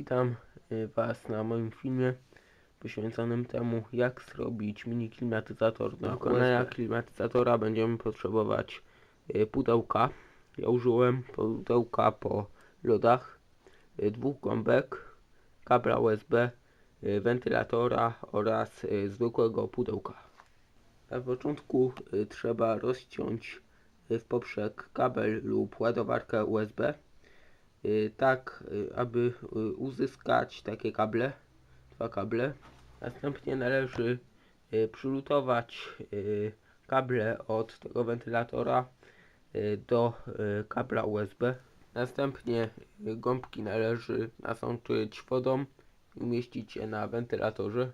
Witam y, Was na moim filmie poświęconym temu jak zrobić mini klimatyzator. Do wykonania klimatyzatora będziemy potrzebować y, pudełka. Ja użyłem pudełka po lodach, y, dwóch gąbek, kabla USB, wentylatora oraz zwykłego pudełka. Na początku trzeba rozciąć w poprzek kabel lub ładowarkę USB tak, y, aby y, uzyskać takie kable, dwa kable. Następnie należy y, przylutować y, kable od tego wentylatora y, do y, kabla USB. Następnie y, gąbki należy nasączyć wodą i umieścić je na wentylatorze.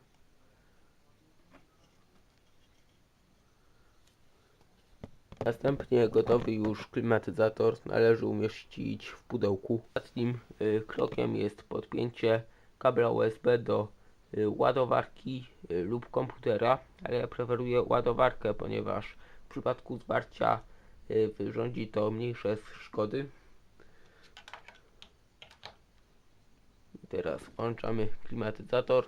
Następnie gotowy już klimatyzator należy umieścić w pudełku. Ostatnim y, krokiem jest podpięcie kabla USB do y, ładowarki y, lub komputera, ale ja preferuję ładowarkę, ponieważ w przypadku zwarcia wyrządzi to mniejsze szkody. Teraz włączamy klimatyzator.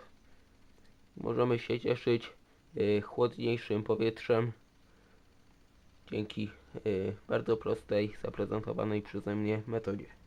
Możemy się cieszyć chłodniejszym powietrzem dzięki y, bardzo prostej, zaprezentowanej przeze mnie metodzie.